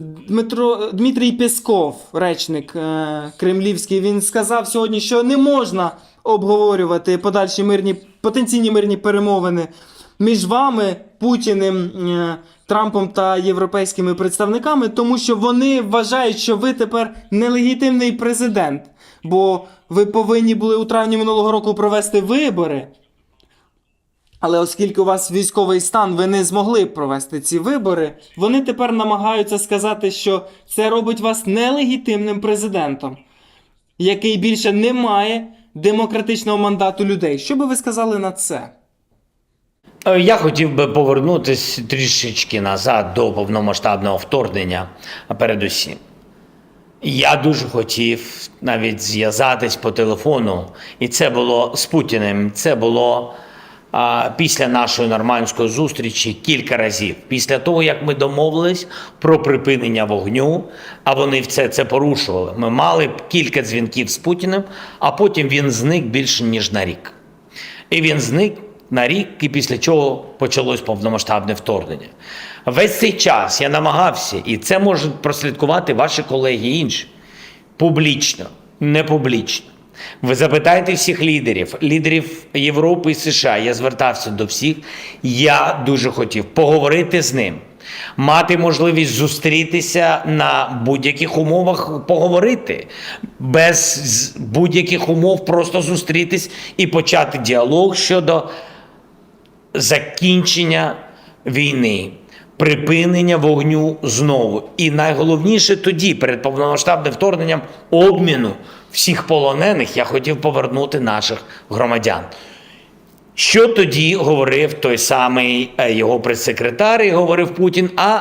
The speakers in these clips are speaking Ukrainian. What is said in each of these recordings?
Дмитро Дмитрій Пєсков, речник е, кремлівський, він сказав сьогодні, що не можна обговорювати подальші мирні потенційні мирні перемовини між вами, Путіним, е, Трампом та європейськими представниками, тому що вони вважають, що ви тепер нелегітимний президент, бо ви повинні були у травні минулого року провести вибори. Але оскільки у вас військовий стан, ви не змогли провести ці вибори, вони тепер намагаються сказати, що це робить вас нелегітимним президентом, який більше не має демократичного мандату людей. Що би ви сказали на це? Е, Я хотів би повернутися трішечки назад до повномасштабного вторгнення, а передусім. Я дуже хотів навіть зв'язатись по телефону, і це було з Путіним. Це було після нашої нормандської зустрічі кілька разів. Після того, як ми домовились про припинення вогню, а вони все це порушували. Ми мали кілька дзвінків з Путіним, а потім він зник більше ніж на рік. І він зник на рік, і після чого почалось повномасштабне вторгнення. Весь цей час я намагався, і це можуть прослідкувати ваші колеги і інші. Публічно, не публічно. Ви запитаєте всіх лідерів, лідерів Європи і США. Я звертався до всіх. Я дуже хотів поговорити з ним, мати можливість зустрітися на будь-яких умовах, поговорити, без будь-яких умов просто зустрітись і почати діалог щодо закінчення війни, припинення вогню знову. І найголовніше тоді, перед повномасштабним вторгненням, обміну всіх полонених, я хотів повернути наших громадян. Що тоді говорив той самий е, його прес-секретар і говорив Путін? А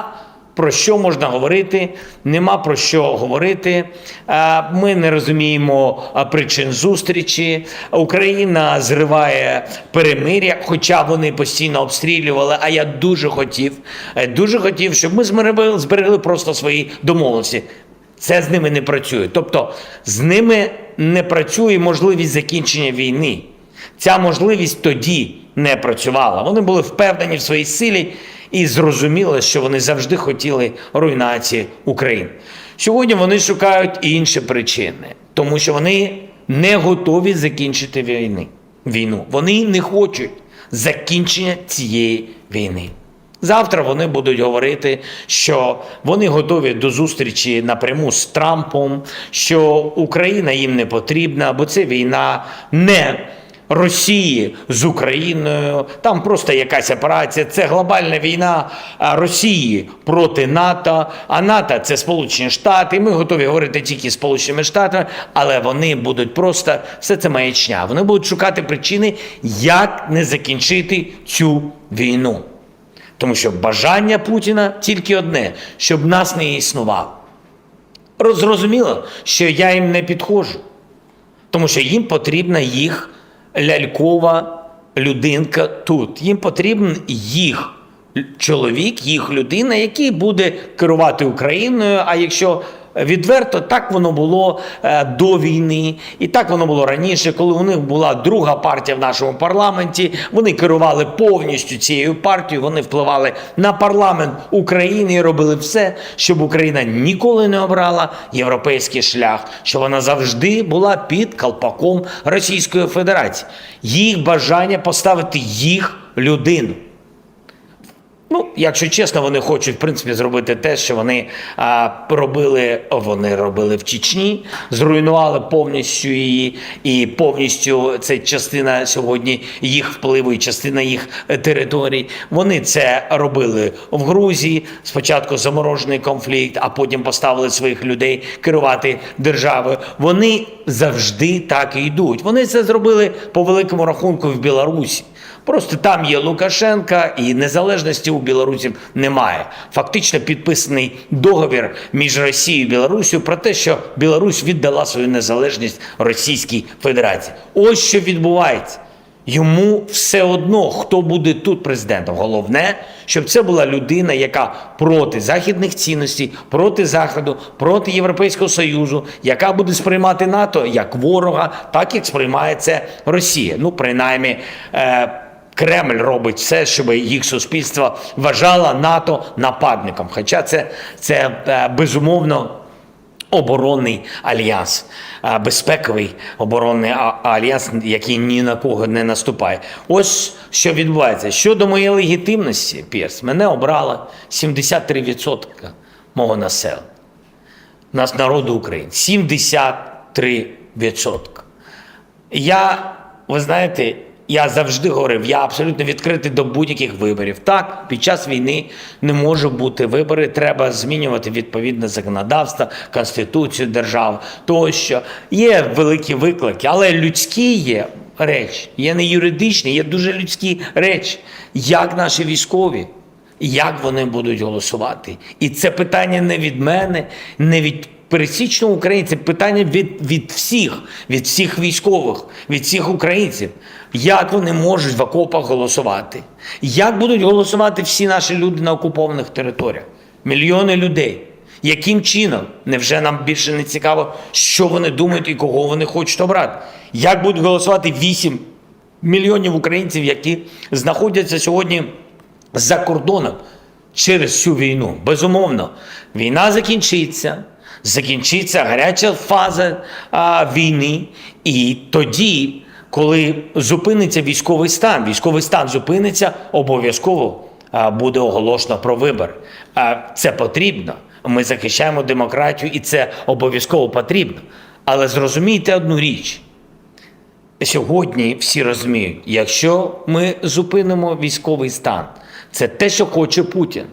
про що можна говорити? Нема про що говорити. Ми не розуміємо причин зустрічі. Україна зриває перемиря, хоча вони постійно обстрілювали. А я дуже хотів, е, дуже хотів, щоб ми зберегли просто свої домовленості. Це з ними не працює. Тобто з ними не працює можливість закінчення війни. Ця можливість тоді не працювала. Вони були впевнені в своїй силі і зрозуміли, що вони завжди хотіли руйнації України. Сьогодні вони шукають інші причини, тому що вони не готові закінчити війни. війну. Вони не хочуть закінчення цієї війни. Завтра вони будуть говорити, що вони готові до зустрічі напряму з Трампом, що Україна їм не потрібна, бо це війна не Росії з Україною. Там просто якась операція. Це глобальна війна Росії проти НАТО. А НАТО це Сполучені Штати. Ми готові говорити тільки з Сполученими Штатами, але вони будуть просто все це маячня. Вони будуть шукати причини, як не закінчити цю війну. Тому що бажання Путіна тільки одне, щоб нас не існувало. Роз- Зрозуміло, що я їм не підходжу, тому що їм потрібна їх лялькова людинка тут. Їм потрібен їх чоловік, їх людина, який буде керувати Україною. А якщо відверто, так воно було е, до війни, і так воно було раніше, коли у них була друга партія в нашому парламенті. Вони керували повністю цією партією. Вони впливали на парламент України і робили все, щоб Україна ніколи не обрала європейський шлях, що вона завжди була під колпаком Російської Федерації. Їх бажання поставити їх людину. Ну, якщо чесно, вони хочуть в принципі зробити те, що вони а, робили, вони робили в Чечні, зруйнували повністю її, і повністю це частина сьогодні їх впливу і частина їх е, територій. Вони це робили в Грузії. Спочатку заморожений конфлікт, а потім поставили своїх людей керувати державою. Вони завжди так і йдуть. Вони це зробили по великому рахунку в Білорусі. Просто там є Лукашенка, і незалежності у білорусів немає. Фактично підписаний договір між Росією і Білорусією про те, що Білорусь віддала свою незалежність Російській Федерації. Ось що відбувається. Йому все одно, хто буде тут президентом. Головне, щоб це була людина, яка проти західних цінностей, проти Заходу, проти Європейського Союзу, яка буде сприймати НАТО як ворога, так як сприймає це Росія. Ну, принаймні. Е- Кремль робить все, щоб їх суспільство вважало НАТО нападником. Хоча це, це е, безумовно оборонний альянс, безпековий оборонний альянс, який ні на кого не наступає. Ось що відбувається. Щодо моєї легітимності, Пірс, мене обрало 73% мого населення. Нас народу України. 73%. Я, ви знаєте, я завжди говорив, я абсолютно відкритий до будь-яких виборів. Так, під час війни не може бути вибори, треба змінювати відповідне законодавство, конституцію держави тощо. Є великі виклики, але людські є речі, є не юридичні, є дуже людські речі. Як наші військові, як вони будуть голосувати? І це питання не від мене, не від пересічного українця, питання від, від всіх, від всіх військових, від всіх українців. Як вони можуть в окопах голосувати? Як будуть голосувати всі наші люди на окупованих територіях? Мільйони людей. Яким чином? Невже нам більше не цікаво, що вони думають і кого вони хочуть обрати? Як будуть голосувати 8 мільйонів українців, які знаходяться сьогодні за кордоном через цю війну. Безумовно, війна закінчиться, закінчиться гаряча фаза а, війни, і тоді, коли зупиниться військовий стан, військовий стан зупиниться, обов'язково буде оголошено про вибори. А, це потрібно. Ми захищаємо демократію, і це обов'язково потрібно. Але зрозумійте одну річ. Сьогодні всі розуміють, якщо ми зупинимо військовий стан, це те, що хоче Путін.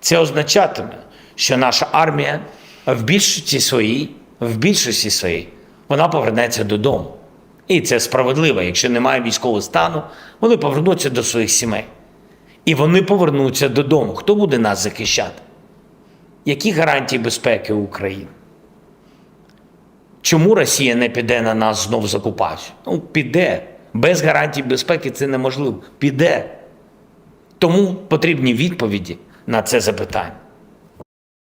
Це означатиме, що наша армія в більшості своїй, в більшості своїй, вона повернеться додому. І це справедливо. Якщо немає військового стану, вони повернуться до своїх сімей. І вони повернуться додому. Хто буде нас захищати? Які гарантії безпеки України? Чому Росія не піде на нас знов з? Ну, піде. Без гарантій безпеки це неможливо. Піде. Тому потрібні відповіді на це запитання.